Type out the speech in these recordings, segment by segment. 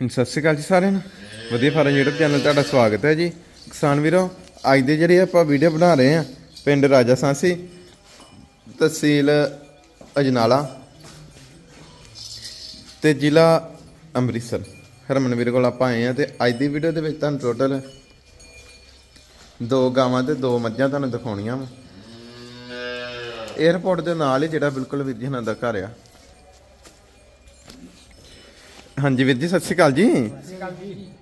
ਹਾਂਜੀ, ਸਤਿ ਸ਼੍ਰੀ ਅਕਾਲ ਜੀ ਸਾਰਿਆਂ ਨੂੰ। ਵਧੀਆ ਫਾਰਮ YouTube ਚੈਨਲ ਤੁਹਾਡਾ ਸਵਾਗਤ ਹੈ ਜੀ। ਕਿਸਾਨ ਵੀਰੋ ਅੱਜ ਦੇ ਜਿਹੜੇ ਆਪਾਂ ਵੀਡੀਓ ਬਣਾ ਰਹੇ ਆ ਪਿੰਡ ਰਾਜਾ ਸਾਂਸੀ ਤਹਿਸੀਲ ਅਜਨਾਲਾ ਤੇ ਜ਼ਿਲ੍ਹਾ ਅੰਮ੍ਰਿਤਸਰ। ਹਰਮਨ ਵੀਰ ਕੋਲ ਆਪਾਂ ਆਏ ਆ ਤੇ ਅੱਜ ਦੀ ਵੀਡੀਓ ਦੇ ਵਿੱਚ ਤੁਹਾਨੂੰ ਟੋਟਲ ਦੋ ਗਾਵਾਂ ਤੇ ਦੋ ਮੱਝਾਂ ਤੁਹਾਨੂੰ ਦਿਖਾਉਣੀਆਂ ਵਾ। 에어ਪੋਰਟ ਦੇ ਨਾਲ ਹੀ ਜਿਹੜਾ ਬਿਲਕੁਲ ਵੀਰ ਜੀ ਹਨਾਂ ਦਾ ਘਰ ਆ। ਹਾਂਜੀ ਵੀਰ ਜੀ ਸਤਿ ਸ਼੍ਰੀ ਅਕਾਲ ਜੀ।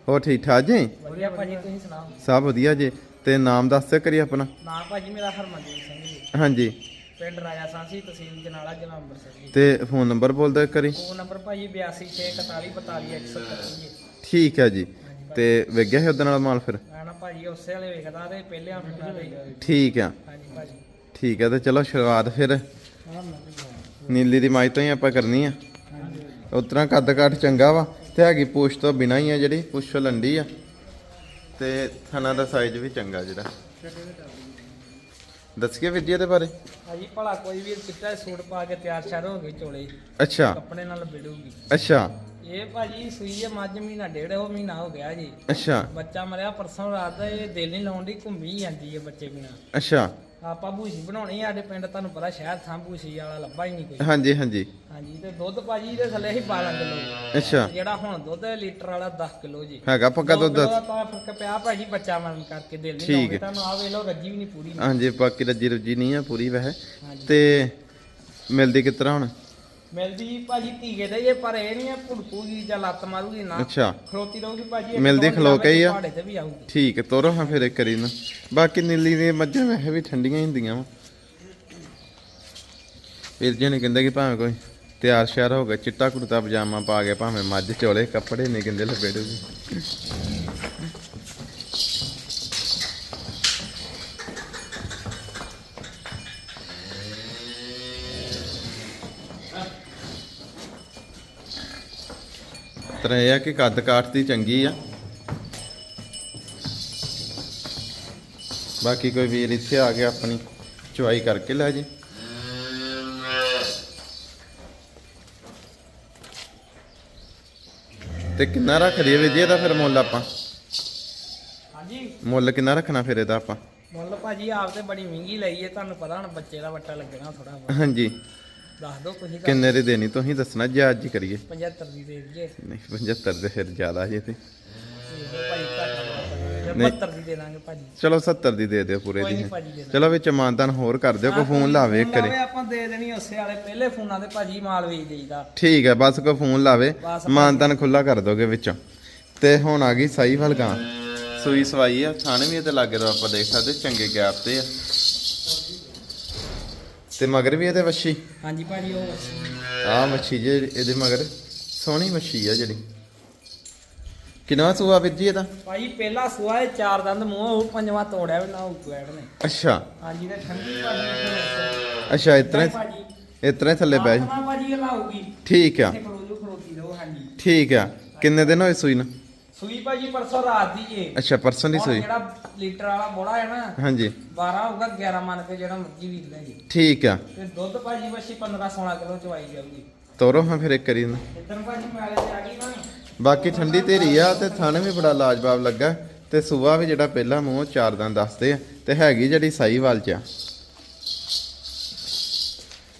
ਹੋਰ ਠੀਕ ਠਾਕ ਜੀ? ਵਧੀਆ ਭਾਜੀ ਤੁਸੀਂ ਸੁਣਾਓ? ਸਭ ਵਧੀਆ ਜੀ। ਤੇ ਨਾਮ ਦੱਸ ਦਿਓ ਕਰੀ ਆਪਣਾ। ਨਾਮ ਭਾਜੀ ਮੇਰਾ ਹਰਮਨਜੀਤ ਸਿੰਘ ਜੀ। ਹਾਂਜੀ। ਪਿੰਡ ਰਾਜਾ ਸਾਂਸੀ ਤਹਿਸੀਲ ਜਨਾਲਾ ਜ਼ਿਲ੍ਹਾ ਅੰਮ੍ਰਿਤਸਰ ਜੀ। ਤੇ ਫੋਨ ਨੰਬਰ ਬੋਲ ਦਿਓ ਕਰੀ ਫੋਨ ਨੰਬਰ ਭਾਜੀ 8264442171 ਜੀ। ਠੀਕ ਹੈ ਜੀ। ਤੇ ਵੇਗਿਆ ਹੈ ਉਹਦੇ ਨਾਲ ਮਾਲ ਫਿਰ? ਨਾ ਭਾਜੀ ਉਸੇ ਵਾਲੇ ਵੇਖਦਾ ਤੇ ਪਹਿਲੇ ਫਿਰਦਾ ਤੇ ਠੀਕ ਆ। ਹਾਂਜੀ ਭਾਜੀ। ਠੀਕ ਹੈ ਤੇ ਚਲੋ ਸ਼ੁਰੂਆਤ ਫਿਰ। ਨੀਲੀ ਦੀ ਮਾਈ ਤੋਂ ਹੀ ਆਪਾਂ ਕਰਨੀ ਆ। ਉਤਰਾ ਕੱਦ ਕਾਠ ਚੰਗਾ ਵਾ ਤੇ ਹੈਗੀ ਪੁੱਛ ਤੋਂ ਬਿਨਾ ਹੀ ਆ ਜਿਹੜੀ ਪੁੱਛ ਲੰਡੀ ਆ। ਤੇ ਥਣਾ ਦਾ ਸਾਈਜ਼ ਵੀ ਚੰਗਾ ਜਿਹੜਾ। ਦੱਸਿਏ ਵੀਰ ਜੀ ਇਹਦੇ ਬਾਰੇ। ਭਾਜੀ ਭਲਾ ਕੋਈ ਵੀ ਚਿੱਟਾ ਸੂਟ ਪਾ ਕੇ ਤਿਆਰ ਸ਼ਾਰ ਹੋ ਗਈ ਚੋਲੇ। ਅੱਛਾ। ਕੱਪੜੇ ਨਾਲ ਬਿੜੂਗੀ ਅੱਛਾ। ਇਹ ਭਾਜੀ ਸੂਈ ਹੈ ਮੱਝ ਮਹੀਨਾ ਡੇਢ ਹੋ ਮਹੀਨਾ ਹੋ ਗਿਆ ਜੀ। ਅੱਛਾ। ਬੱਚਾ ਮਰਿਆ ਪਰਸੋਂ ਰਾਤ ਦਾ ਇਹ ਦਿਲ ਨਹੀਂ ਲਾਉਣ ਦੀ ਘੁੰਮੀ ਜਾਂਦੀ ਹੈ ਬੱਚੇ ਬਿਨਾ। ਅੱਛਾ। ਆਪਾਂ ਭੂਸੀ ਬਣਾਉਣੀ ਆ ਸਾਡੇ ਪਿੰਡ ਤੁਹਾਨੂੰ ਪਤਾ ਸ਼ਹਿਰ ਥਾਂ ਭੂਸੀ ਵਾਲਾ ਲੱਭਾ ਹੀ ਨਹੀਂ ਕੋਈ। ਹਾਂਜੀ ਹਾਂਜੀ। ਹਾਂਜੀ ਤੇ ਦੁੱਧ ਭਾਜੀ ਦੇ ਥੱਲੇ ਹੀ 12 ਕਿਲੋ ਅੱਛਾ। ਜਿਹੜਾ ਹੁਣ ਦੁੱਧ ਲੀਟਰ ਵਾਲਾ 10 ਕਿਲੋ ਜੀ। ਹੈਗਾ ਪੱਕਾ ਦੁੱਧ। ਤਾਂ ਫ਼ਰਕ ਪਿਆ ਭਾਜੀ ਬੱਚਾ ਮਰਨ ਕਰਕੇ ਦਿਲ ਨਹੀਂ ਲਾਉਂਦੇ। ਤੁਹਾਨੂੰ ਆ ਲਓ ਰੱਜੀ ਵੀ ਨਹੀਂ ਪੂਰੀ। ਹਾਂਜੀ ਬਾਕੀ ਰੱਜੀ ਰੁਜੀ ਨਹੀਂ ਆ ਪੂਰੀ ਵੈਸੇ। ਤੇ ਮਿਲਦੀ ਕਿਸ ਤਰ੍ਹਾਂ ਹੁਣ? ਮਿਲਦੀ ਭਾਜੀ ਧੀਗੇ ਦੇ ਜੇ ਪਰ ਇਹ ਨਹੀਂ ਹੈ ਭੁੜਕੂਗੀ ਜਾਂ ਲੱਤ ਮਾਰੂਗੀ ਨਾ। ਅੱਛਾ। ਖਲੋਤੀ ਰਹੂਗੀ ਭਾਜੀ ਮਿਲਦੀ ਖਲੋ ਕੇ ਹੀ ਆ? ਪਹਾੜੇ ਤੇ ਵੀ ਆਊਗੀ। ਠੀਕ ਹੈ ਤੋਰੋ ਹਾਂ ਫਿਰ ਇੱਕ ਕਰੀ ਨਾ। ਬਾਕੀ ਨੀਲੀ ਦੀਆਂ ਮੱਝਾਂ ਵੈਸੇ ਵੀ ਠੰਡੀਆਂ ਹੀ ਹੁੰਦੀਆਂ ਵਾ। ਵੀਰ ਜੀ ਨੇ ਕਹਿੰਦੇ ਕਿ ਭਾਵੇਂ ਕੋਈ ਤਿਆਰ ਸ਼ਿਆਰ ਹੋ ਗਿਆ ਚਿੱਟਾ ਕੁੜਤਾ ਪਜਾਮਾ ਪਾ ਕੇ ਭਾਵੇਂ ਮੱਝ ਚੋਲੇ ਕੱਪੜੇ ਨਹੀਂ ਕਹਿੰਦੇ ਲਪੇੜੂਗੀ ਤਰ੍ਹਾਂ ਇਹ ਆ ਕਿ ਕੱਦ ਕਾਠ ਦੀ ਚੰਗੀ ਆ। ਬਾਕੀ ਕੋਈ ਵੀਰ ਇੱਥੇ ਆ ਗਿਆ ਆਪਣੀ ਚੁਆਈ ਕਰਕੇ ਲੈ ਜੀ। ਤੇ ਕਿੰਨਾ ਰੱਖ ਦਈਏ ਵੀਰ ਜੀ ਇਹਦਾ ਫਿਰ ਮੁੱਲ ਆਪਾਂ? ਹਾਂਜੀ। ਮੁੱਲ ਕਿੰਨਾ ਰੱਖਣਾ ਫਿਰ ਇਹਦਾ ਆਪਾਂ? ਮੁੱਲ ਭਾਜੀ ਆਪ ਤੇ ਬੜੀ ਮਹਿੰਗੀ ਲਈ ਹੈ ਤੁਹਾਨੂੰ ਪਤਾ ਹੁਣ ਬੱਚੇ ਦਾ ਵੱਟਾ ਲੱਗਣਾ ਥੋੜਾ ਬਹੁਤ। ਹਾਂਜੀ। ਦੱਸ ਦਿਓ ਤੁਸੀਂ ਤਾਂ ਕਿੰਨੇ ਦੀ ਦੇਣੀ? ਤੁਸੀਂ ਦੱਸਣਾ ਜੇ ਅੱਜ ਹੀ ਕਰੀਏ। 75 ਦੀ ਦੇ ਦਈਏ। ਨਹੀਂ 75 ਦੇ ਫਿਰ ਜ਼ਿਆਦਾ ਜੇ ਤੇ। ਭਾਜੀ ਘੱਟ ਨਹੀਂ। 72 ਦੀ ਦੇ ਦਾਂਗੇ ਭਾਜੀ। ਚਲੋ 70 ਦੀ ਦੇ ਦਿਓ ਪੂਰੇ ਕੋਈ ਦੀ। ਨਹੀਂ ਭਾਜੀ ਦੇ ਦਾਂਗੇ। ਚਲੋ ਵਿੱਚ ਮਾਨਤਾਨ ਹੋਰ ਕਰ ਦਿਓ ਕੋਈ ਫੋਨ ਲਾਵੇ ਇੱਕ ਕਰੇ ਆਪਾਂ ਦੇ ਦੇਣੀ ਉਸੇ ਵਾਲੇ ਪਹਿਲੇ ਫੋਨਾਂ ਤੇ ਭਾਜੀ ਮਾਲ ਵੇਚ ਦੇਈਦਾ। ਠੀਕ ਹੈ ਬਸ ਕੋਈ ਫੋਨ ਲਾਵੇ ਬਸ ਮਾਨਤਾਨ ਖੁੱਲਾ ਕਰ ਦੋਗੇ ਵਿੱਚੋਂ। ਤੇ ਹੁਣ ਆ ਗਈ ਸਾਈ ਗਾਂ ਸੂਈ ਸਵਾਈ ਆ ਥਾਣੇ ਵੀ ਇਹਦੇ ਲਾਗੇ ਤੋਂ ਆਪਾਂ ਦੇਖ ਸਕਦੇ ਚੰਗੇ ਗੈਪ ਤੇ ਆ। ਤੇ ਮਗਰ ਵੀ ਇਹਦੇ ਵੱਛੀ? ਹਾਂਜੀ ਭਾਜੀ ਉਹ ਆ ਮੱਛੀ ਜੇ ਇਹਦੇ ਮਗਰ। ਸੋਹਣੀ ਮੱਛੀ ਆ ਜਿਹੜੀ। ਕਿੰਨਾ ਸੂਆ ਵੀਰ ਜੀ ਇਹਦਾ? ਭਾਜੀ ਪਹਿਲਾ ਸੂਆ ਇਹ ਚਾਰ ਦੰਦ ਮੂੰਹ ਉਹ ਪੰਜਵਾਂ ਤੋੜਿਆ ਵੀ ਨਾ ਕੁਐੜ ਨੇ। ਅੱਛਾ। ਹਾਂਜੀ ਤੇ ਠੰਡੀ ਭਾਜੀ ਅੱਛਾ ਇਤਨੇ ਭਾਜੀ। ਇਤਨੇ ਥੱਲੇ ਬਹਿ ਜਾ। ਆਤਮਾ ਭਾਜੀ ਇਹ ਲਾਊਗੀ। ਠੀਕ ਆ। ਇੱਥੇ ਖਲੋਜੂ ਖਲੋਤੀ ਰਹੋ ਹਾਂਜੀ। ਠੀਕ ਆ। ਕਿੰਨੇ ਦਿਨ ਹੋਏ ਸੂਈ ਨੂੰ? ਸੂਈ ਭਾਜੀ ਪਰਸੋਂ ਰਾਤ ਦੀ ਏ। ਅੱਛਾ ਪਰਸੋਂ ਦੀ ਹੁਣ ਸੂਈ। ਜਿਹੜਾ ਲੀਟਰ ਵਾਲਾ ਬੋੜਾ ਹੈ ਨਾ ਹਾਂਜੀ। 12 ਹੋਊਗਾ 11 ਮੰਨ ਕੇ ਜਿਹੜਾ ਮਰਜ਼ੀ ਵੀਰ ਲੈ ਜੀ। ਠੀਕ ਆ। ਤੇ ਦੁੱਧ ਭਾਜੀ ਵਸ਼ੀ 15 16 ਕਿਲੋ ਚਵਾਈ ਜਾਊਗੀ। ਤੋਰੋ ਹਾਂ ਫਿਰ ਇੱਕ ਕਰੀ ਨਾ। ਇਧਰ ਭਾਜੀ ਮੈਲੇ ਤੇ ਆ ਗਈ ਨਾ ਬਾਕੀ ਠੰਡੀ ਧੀਰੀ ਆ ਤੇ ਥਣ ਵੀ ਬੜਾ ਲਾਜਵਾਬ ਲੱਗਾ। ਤੇ ਸੂਆ ਵੀ ਜਿਹੜਾ ਪਹਿਲਾ ਮੂੰਹ ਚਾਰ ਦੰਦ ਦੱਸਦੇ ਆ। ਤੇ ਹੈਗੀ ਜਿਹੜੀ ਸਾਈਵਾਲ ਚ ਆ।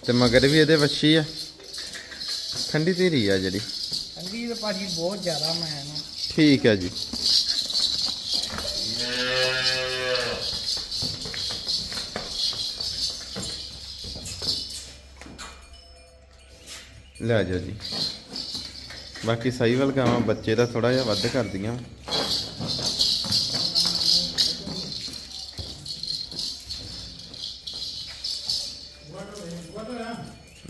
ਤੇ ਮਗਰ ਵੀ ਇਹਦੇ ਵੱਛੀ ਆ। ਠੰਡੀ ਧੀਰੀ ਆ ਜਿਹੜੀ। ਠੰਡੀ ਤੇ ਭਾਜੀ ਬਹੁਤ ਜ਼ਿਆਦਾ ਮੈਂ ਨਾ ਠੀਕ ਹੈ ਜੀ। ਲੈ ਜਾਓ ਜੀ। ਬਾਕੀ ਸਹੀ ਵੱਲ ਗਾਵਾਂ, ਬੱਚੇ ਦਾ ਥੋੜਾ ਜਿਹਾ ਵੱਧ ਕਰਦੀਆਂ।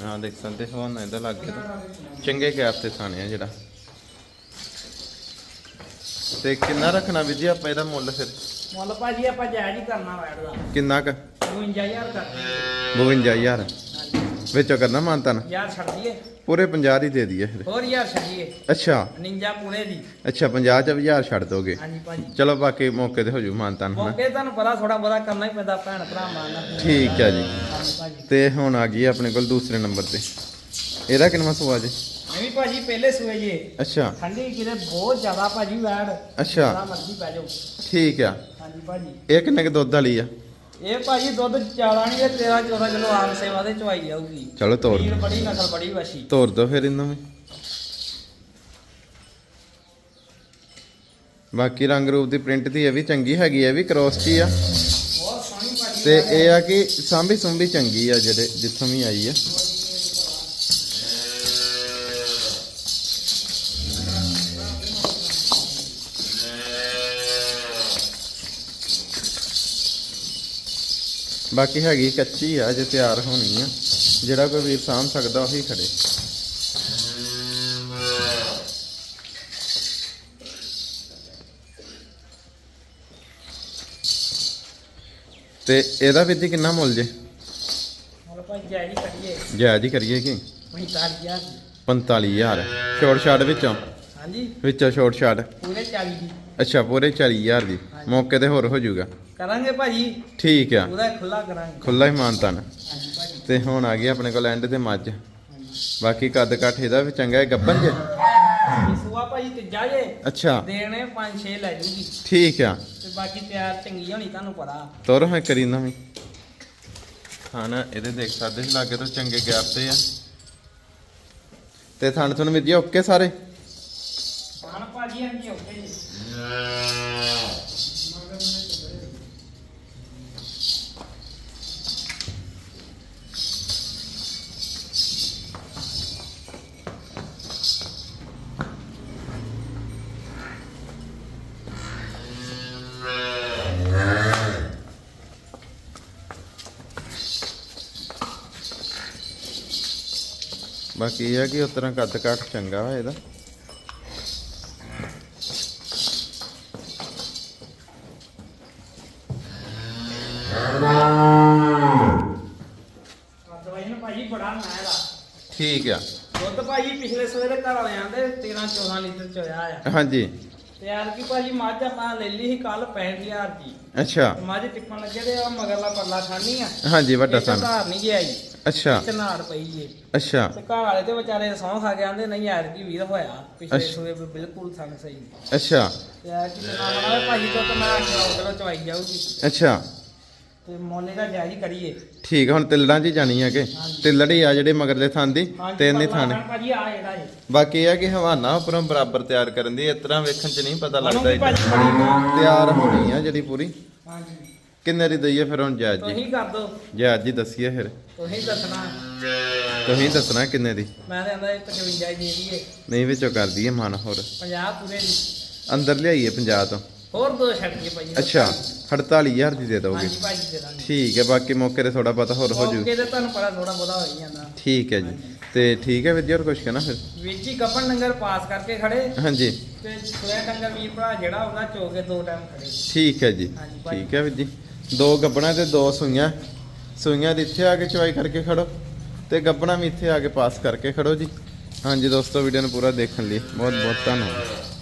ਨਾ ਦੇਖ ਸਕਦੇ ਹੋ ਨਾ ਇਹਦਾ ਲੱਗ ਗਿਆ। ਚੰਗੇ ਗੈਪ ਤੇ ਥਾਣੇ ਆ ਜਿਹੜਾ। ਤੇ ਕਿੰਨਾ ਰੱਖਣਾ ਵੀ ਜੀ ਆਪਾਂ ਇਹਦਾ ਮੁੱਲ ਫਿਰ? ਮੁੱਲ ਭਾਜੀ ਆਪਾਂ ਜਾਇਜ਼ ਹੀ ਕਰਨਾ ਬੈਠਦਾ ਕਿੰਨਾ ਕ? 52000 ਕਰਦੇ 52000 ਹਾਂਜੀ। ਵਿੱਚੋਂ ਕਰਨਾ ਮਾਨਤਨ ਯਾਰ ਛੱਡ ਦਈਏ। ਪੂਰੇ 50 ਦੀ ਦੇ ਦਈਏ ਫਿਰ। ਹੋਰ ਯਾਰ ਛੱਡੀਏ ਅੱਛਾ। ਨਿੰਜਾ ਪੁਣੇ ਦੀ। ਅੱਛਾ 50 ਚ 1000 ਛੱਡ ਦੋਗੇ। ਹਾਂਜੀ ਭਾਜੀ। ਚਲੋ ਬਾਕੀ ਮੌਕੇ ਤੇ ਹੋ ਜੂ ਮਾਨਤਨ ਹਨਾ? ਮੌਕੇ ਤੁਹਾਨੂੰ ਪਤਾ ਥੋੜਾ ਬਹੁਤਾ ਕਰਨਾ ਹੀ ਪੈਂਦਾ ਭੈਣ ਭਰਾ ਮਾਰਨਾ ਠੀਕ ਹੈ ਜੀ। ਤੇ ਹੁਣ ਆ ਗਈ ਆਪਣੇ ਕੋਲ ਦੂਸਰੇ ਨੰਬਰ ਤੇ। ਇਹਦਾ ਕਿੰਨਾ ਜੀ? ਵੀ ਭਾਜੀ ਪਹਿਲੇ ਸੂਏ ਜੇ। ਅੱਛਾ। ਠੰਡੀ ਕਿਤੇ ਬਹੁਤ ਜ਼ਿਆਦਾ ਭਾਜੀ ਵੈੜ। ਅੱਛਾ। ਮਰਜ਼ੀ ਪੈ ਜਾਓ। ਠੀਕ ਆ। ਹਾਂਜੀ ਭਾਜੀ। ਇਹ ਕਿੰਨੇ ਕੁ ਦੁੱਧ ਵਾਲੀ ਆ। ਇਹ ਭਾਜੀ ਦੁੱਧ ਜ਼ਿਆਦਾ ਨਹੀਂ ਇਹ 13 14 ਕਿਲੋ ਆਮ ਸੇਵਾ ਦੇ ਚਵਾਈ ਜਾਊਗੀ। ਚਲੋ ਤੋਰ ਦਿਓ। ਬੜੀ ਨਸਲ ਬੜੀ ਵਸ਼ੀ। ਤੋਰ ਦੋ ਫਿਰ ਇਹਨੂੰ ਵੀ। ਬਾਕੀ ਰੰਗ ਰੂਪ ਦੀ ਪ੍ਰਿੰਟ ਦੀ ਇਹ ਵੀ ਚੰਗੀ ਹੈਗੀ ਇਹ ਵੀ ਕ੍ਰੋਸ ਚ ਹੀ ਆ। ਬਹੁਤ ਸੋਹਣੀ ਭਾਜੀ ਤੇ ਹੈ। ਇਹ ਆ ਕਿ ਸਾਂਭੀ ਸੁੰਭੀ ਚੰਗੀ ਆ ਜਿਹੜੇ ਜਿੱਥੋਂ ਵੀ ਆਈ ਆ। ਬਾਕੀ ਹੈਗੀ ਕੱਚੀ ਆ ਜੇ ਤਿਆਰ ਹੋਣੀ ਆ। ਜਿਹੜਾ ਕੋਈ ਵੀਰ ਸਾਂਭ ਸਕਦਾ ਉਹੀ ਖੜੇ। ਤੇ ਇਹਦਾ ਵੀਰ ਜੀ ਕਿੰਨਾ ਮੁੱਲ ਜੇ? ਜਾਇਜ਼ ਹੀ ਕਰੀਏ। ਕਿ? 45000 45000 ਛੋਟ ਛਾਟ ਵਿੱਚੋਂ? ਹਾਂਜੀ। ਵਿੱਚੋਂ ਛੋਟ ਛਾਟ? ਪੂਰੇ 40 ਦੀ। ਅੱਛਾ ਪੂਰੇ 40000 ਦੀ। ਮੌਕੇ ਤੇ ਹੋਰ ਹੋ ਜਾਊਗਾ। ਕਰਾਂਗੇ ਭਾਜੀ। ਠੀਕ ਆ। ਪੂਰਾ ਖੁੱਲਾ ਕਰਾਂਗੇ। ਖੁੱਲਾ ਹੀ ਮਾਨਤਾਨ ਹਾਂਜੀ ਭਾਜੀ ਤੇ ਹੁਣ ਆ ਗਈ ਆਪਣੇ ਕੋਲ ਐਂਡ ਤੇ ਮੱਝ। ਬਾਕੀ ਕੱਦ ਕੱਠ ਇਹਦਾ ਵੀ ਚੰਗਾ ਹੈ ਗੱਬਨ ਜੇ? ਸੂਆ ਭਾਜੀ ਤੀਜਾ ਜੇ। ਅੱਛਾ। ਦੇਣੇ 5-6 ਲੈ ਜੂਗੀ। ਠੀਕ ਆ। ਤੇ ਬਾਕੀ ਤਿਆਰ ਚੰਗੀ ਹੋਣੀ ਤੁਹਾਨੂੰ ਪਤਾ। ਤੋਰ ਹੈ ਕਰੀ ਨਾ ਵੀ ਖਾਣਾ ਇਹਦੇ ਦੇਖ ਸਕਦੇ ਸੀ ਲਾਗੇ ਤੋਂ ਚੰਗੇ ਗੈਪ ਤੇ ਆ। ਤੇ ਥਣ ਤੁਹਾਨੂੰ ਜੀ ਓਕੇ ਸਾਰੇ? ਹਾਂ ਭਾਜੀ ਹਾਂਜੀ ਓਕੇ ਜੀ। ਬਾਕੀ ਇਹ ਆ ਕਿ ਉਸ ਤਰ੍ਹਾਂ ਕੱਦ ਕੱਠ ਚੰਗਾ ਵਾ ਇਹਦਾ। ਠੀਕ ਆ। ਦੁੱਧ ਭਾਜੀ ਪਿਛਲੇ ਸਵੇਰੇ ਘਰ ਵਾਲੇ ਆਂਦੇ 13 14 ਲੀਟਰ ਚ ਹੋਇਆ ਆ। ਹਾਂਜੀ। ਤੇ ਯਾਰ ਕੀ ਭਾਜੀ ਮੱਝ ਆਪਾਂ ਲੈ ਲਈ ਸੀ ਕੱਲ 65000 ਦੀ। ਅੱਛਾ। ਮੱਝ ਟਿੱਪਣ ਲੱਗੇ ਤੇ ਉਹ ਮਗਰਲਾ ਪਰਲਾ ਖਾਨੀ ਆ। ਹਾਂਜੀ ਵੱਡਾ ਸਨ। ਧਾਰ ਨਹੀਂ ਗਿਆ ਜੀ। ਅੱਛਾ। ਤੇ ਨਾੜ ਪਈ ਏ ਅੱਛਾ। ਤੇ ਘਰ ਵਾਲੇ ਤੇ ਵਿਚਾਰੇ ਸੌਂ ਖਾ ਕੇ ਆਂਦੇ ਨਹੀਂ ਯਾਰ ਕੀ ਵੀਰ ਹੋਇਆ। ਪਿਛਲੇ ਅੱਛਾ। ਸੂਏ ਵੀ ਬਿਲਕੁਲ ਸੰਗ ਸਹੀ। ਅੱਛਾ। ਤੇ ਯਾਰ ਕੀ ਨਾ ਮਨਾਵੇ ਭਾਜੀ ਤੋਂ ਤਾਂ ਮੈਂ ਕਿਲੋ ਚਵਾਈ ਜਾਊਗੀ। ਅੱਛਾ। ਤੇ ਮੋਨੇ ਦਾ ਜਾਇਜ਼ ਹੀ ਕਰੀਏ। ਠੀਕ ਆ ਹੁਣ ਤਿਲੜਾਂ 'ਚ ਹੀ ਜਾਣੀ ਆ ਕਿ। ਤਿਲੜੀ ਆ ਜਿਹੜੇ ਮਗਰਲੇ ਥਾਂ ਦੀ ਤੇ ਇੰਨੀ ਥਾਂ ਖਾਨ ਭਾਜੀ ਆ ਜਿਹੜਾ ਏ ਬਾਕੀ ਇਹ ਆ ਕਿ ਹਵਾਨਾ ਉੱਪਰੋਂ ਬਰਾਬਰ ਤਿਆਰ ਕਰਨ ਦੀ ਇਸ ਤਰ੍ਹਾਂ ਵੇਖਣ 'ਚ ਨਹੀਂ ਪਤਾ ਲੱਗਦਾ ਭਾਜੀ ਬੜੀ ਤਿਆਰ ਹੋਣੀ ਆ ਜਿਹੜੀ ਪੂਰੀ। ਹਾਂਜੀ। ਕਿੰਨੇ ਦੀ ਦਈਏ ਫਿਰ ਹੁਣ ਜਾਇਜ਼ ਜੀ? ਤੁਸੀਂ ਕਰ ਦੋ। ਜਾਇਜ਼ ਜੀ ਦੱਸੀਏ ਫਿਰ। ਤੁਸੀਂ ਦੱਸਣਾ? ਤੁਸੀਂ ਦੱਸਣਾ ਕਿੰਨੇ ਦੀ? ਮੈਂ ਤਾਂ ਕਹਿੰਦਾ 55 ਦੀ ਦੀਏ ਨਹੀਂ ਵਿੱਚੋਂ ਕਰ ਦਈਏ ਮਨ ਹੋਰ। 50 ਪੂਰੇ ਦੀ। ਅੰਦਰ ਲਿਆਈਏ 50 ਤੋਂ। ਹੋਰ ਦੋ ਛੱਡ ਕੇ ਭਾਜੀ ਅੱਛਾ 48000 ਦੀ ਦੇ ਦੋਗੇ ਹਾਂਜੀ ਭਾਜੀ ਦੇ ਦਾਂਗੇ। ਠੀਕ ਹੈ ਬਾਕੀ ਮੌਕੇ ਤੇ ਥੋੜਾ ਬਹੁਤਾ ਹੋਰ ਹੋ ਜੂ। ਓਕੇ ਤੇ ਤੁਹਾਨੂੰ ਪਤਾ ਥੋੜਾ ਬਹੁਤਾ ਹੋ ਹੀ ਜਾਂਦਾ। ਠੀਕ ਹੈ ਜੀ। ਤੇ ਠੀਕ ਹੈ ਵੀਰ ਜੀ ਹੋਰ ਕੁਝ ਕਹਿਣਾ ਫਿਰ? ਵਿੱਚ ਹੀ ਗੱਪਣ ਡੰਗਰ ਪਾਸ ਕਰਕੇ ਖੜੇ। ਹਾਂਜੀ। ਤੇ ਸੁਰਿਆ ਡੰਗਰ ਵੀਰ ਭਰਾ ਜਿਹੜਾ ਉਹਨਾਂ ਚੋਕੇ ਦੋ ਟਾਈਮ ਖੜੇ। ਠੀਕ ਹੈ ਜੀ। ਭਾਈ। ਠੀਕ ਹੈ ਵੀਰ ਜੀ। ਦੋ ਗੱਬਣਾ ਤੇ ਦੋ ਸੂਈਆਂ। ਸੂਈਆਂ ਦੀ ਇੱਥੇ ਆ ਕੇ ਚੁਆਈ ਕਰਕੇ ਖੜੋ ਤੇ ਗੱਬਣਾ ਵੀ ਇੱਥੇ ਆ ਕੇ ਪਾਸ ਕਰਕੇ ਖੜੋ ਜੀ। ਹਾਂਜੀ ਦੋਸਤੋ ਵੀਡੀਓ ਨੂੰ ਪੂਰਾ ਦੇਖਣ ਲਈ ਬਹੁਤ ਬਹੁਤ ਧੰਨਵਾਦ।